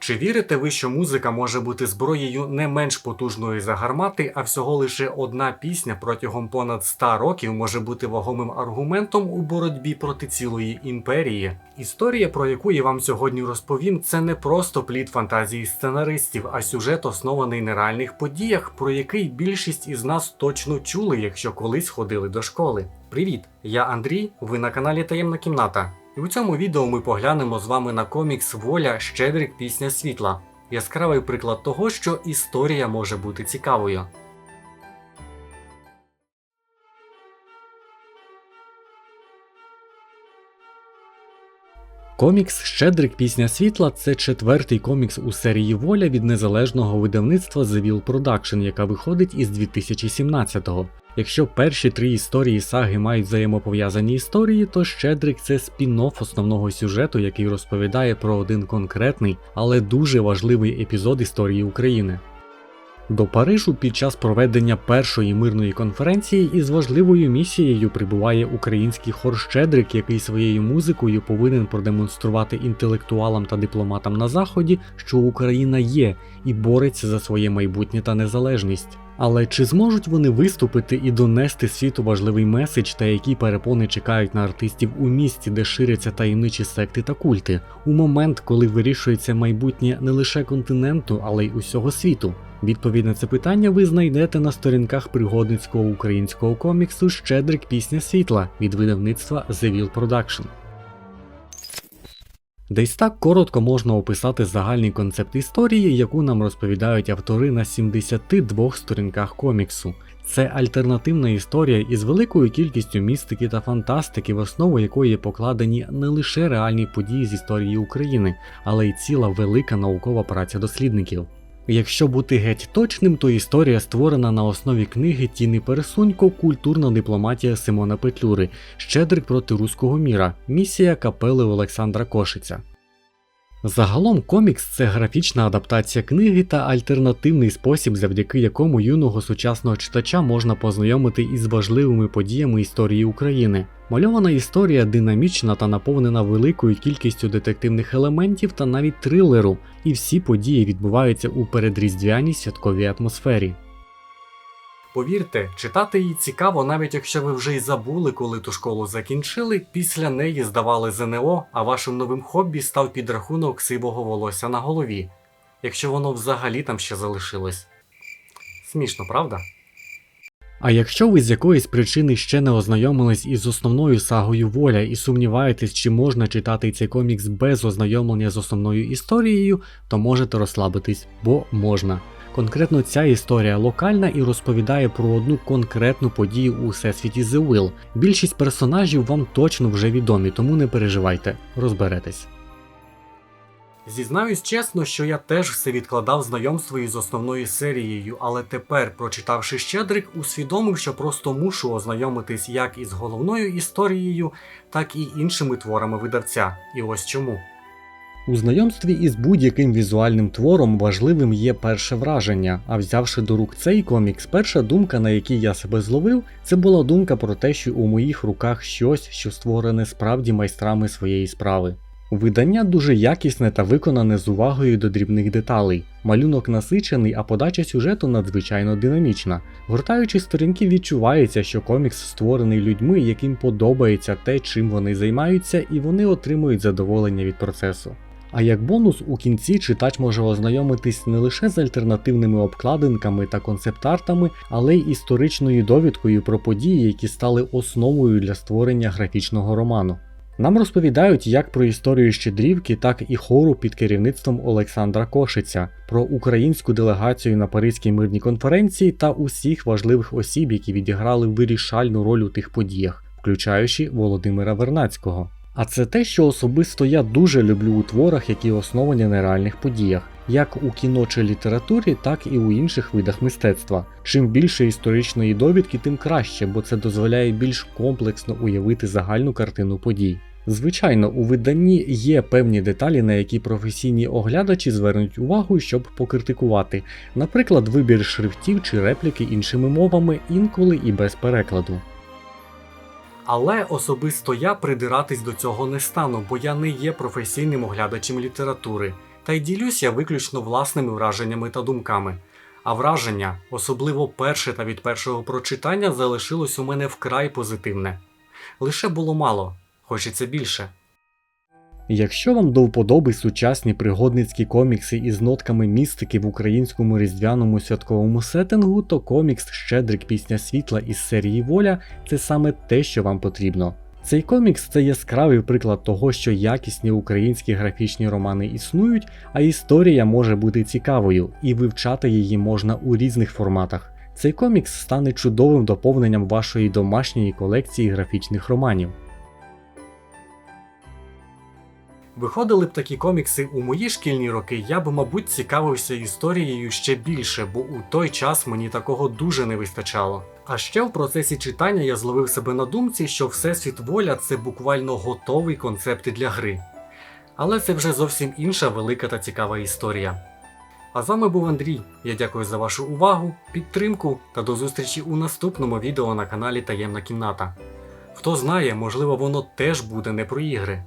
Чи вірите ви, що музика може бути зброєю не менш потужною за гармати, а всього лише одна пісня протягом понад 100 років може бути вагомим аргументом у боротьбі проти цілої імперії? Історія, про яку я вам сьогодні розповім, це не просто плід фантазії сценаристів, а сюжет оснований на реальних подіях, про який більшість із нас точно чули, якщо колись ходили до школи. Привіт, я Андрій. Ви на каналі Таємна кімната. І у цьому відео ми поглянемо з вами на комікс Воля Щедрик Пісня світла. Яскравий приклад того, що історія може бути цікавою. Комікс Щедрик Пісня світла це четвертий комікс у серії Воля від незалежного видавництва The Will Production, яка виходить із 2017-го. Якщо перші три історії саги мають взаємопов'язані історії, то Щедрик це спін-офф основного сюжету, який розповідає про один конкретний, але дуже важливий епізод історії України. До Парижу під час проведення першої мирної конференції із важливою місією прибуває український хор Щедрик, який своєю музикою повинен продемонструвати інтелектуалам та дипломатам на заході, що Україна є і бореться за своє майбутнє та незалежність. Але чи зможуть вони виступити і донести світу важливий меседж та які перепони чекають на артистів у місті, де ширяться таємничі секти та культи, у момент, коли вирішується майбутнє не лише континенту, але й усього світу? Відповідь на це питання ви знайдете на сторінках пригодницького українського коміксу Щедрик Пісня світла від видавництва The Will Production. Десь так коротко можна описати загальний концепт історії, яку нам розповідають автори на 72 сторінках коміксу. Це альтернативна історія із великою кількістю містики та фантастики, в основу якої покладені не лише реальні події з історії України, але й ціла велика наукова праця дослідників. Якщо бути геть точним, то історія створена на основі книги Тіни Пересунько Культурна дипломатія Симона Петлюри Щедрик проти руського міра. Місія капели Олександра Кошиця. Загалом комікс це графічна адаптація книги та альтернативний спосіб, завдяки якому юного сучасного читача можна познайомити із важливими подіями історії України. Мальована історія динамічна та наповнена великою кількістю детективних елементів та навіть трилеру, і всі події відбуваються у передріздвяній святковій атмосфері. Повірте, читати її цікаво, навіть якщо ви вже й забули, коли ту школу закінчили, після неї здавали ЗНО, а вашим новим хобі став підрахунок сивого волосся на голові, якщо воно взагалі там ще залишилось. Смішно, правда? А якщо ви з якоїсь причини ще не ознайомились із основною сагою воля і сумніваєтесь, чи можна читати цей комікс без ознайомлення з основною історією, то можете розслабитись, бо можна. Конкретно ця історія локальна і розповідає про одну конкретну подію у всесвіті The Will. Більшість персонажів вам точно вже відомі, тому не переживайте, розберетесь. Зізнаюсь чесно, що я теж все відкладав знайомство із основною серією, але тепер, прочитавши Щедрик, усвідомив, що просто мушу ознайомитись як із головною історією, так і іншими творами видавця. І ось чому. У знайомстві із будь-яким візуальним твором важливим є перше враження, а взявши до рук цей комікс, перша думка, на якій я себе зловив, це була думка про те, що у моїх руках щось, що створене справді майстрами своєї справи. Видання дуже якісне та виконане з увагою до дрібних деталей. Малюнок насичений, а подача сюжету надзвичайно динамічна. Гортаючи сторінки, відчувається, що комікс створений людьми, яким подобається те, чим вони займаються, і вони отримують задоволення від процесу. А як бонус у кінці читач може ознайомитись не лише з альтернативними обкладинками та концепт-артами, але й історичною довідкою про події, які стали основою для створення графічного роману. Нам розповідають як про історію Щедрівки, так і хору під керівництвом Олександра Кошиця, про українську делегацію на Паризькій мирній конференції та усіх важливих осіб, які відіграли вирішальну роль у тих подіях, включаючи Володимира Вернацького. А це те, що особисто я дуже люблю у творах, які основані на реальних подіях, як у кіно чи літературі, так і у інших видах мистецтва. Чим більше історичної довідки, тим краще, бо це дозволяє більш комплексно уявити загальну картину подій. Звичайно, у виданні є певні деталі, на які професійні оглядачі звернуть увагу, щоб покритикувати, наприклад, вибір шрифтів чи репліки іншими мовами, інколи і без перекладу. Але особисто я придиратись до цього не стану, бо я не є професійним оглядачем літератури. Та й ділюсь я виключно власними враженнями та думками. А враження, особливо перше та від першого прочитання, залишилось у мене вкрай позитивне. Лише було мало, хочеться більше. Якщо вам до вподоби сучасні пригодницькі комікси із нотками містики в українському різдвяному святковому сеттингу, то комікс Щедрик Пісня світла із серії Воля це саме те, що вам потрібно. Цей комікс це яскравий приклад того, що якісні українські графічні романи існують, а історія може бути цікавою, і вивчати її можна у різних форматах. Цей комікс стане чудовим доповненням вашої домашньої колекції графічних романів. Виходили б такі комікси у мої шкільні роки, я б, мабуть, цікавився історією ще більше, бо у той час мені такого дуже не вистачало. А ще в процесі читання я зловив себе на думці, що Всесвіт воля це буквально готовий концепт для гри. Але це вже зовсім інша велика та цікава історія. А з вами був Андрій. Я дякую за вашу увагу, підтримку та до зустрічі у наступному відео на каналі Таємна кімната. Хто знає, можливо, воно теж буде не про ігри.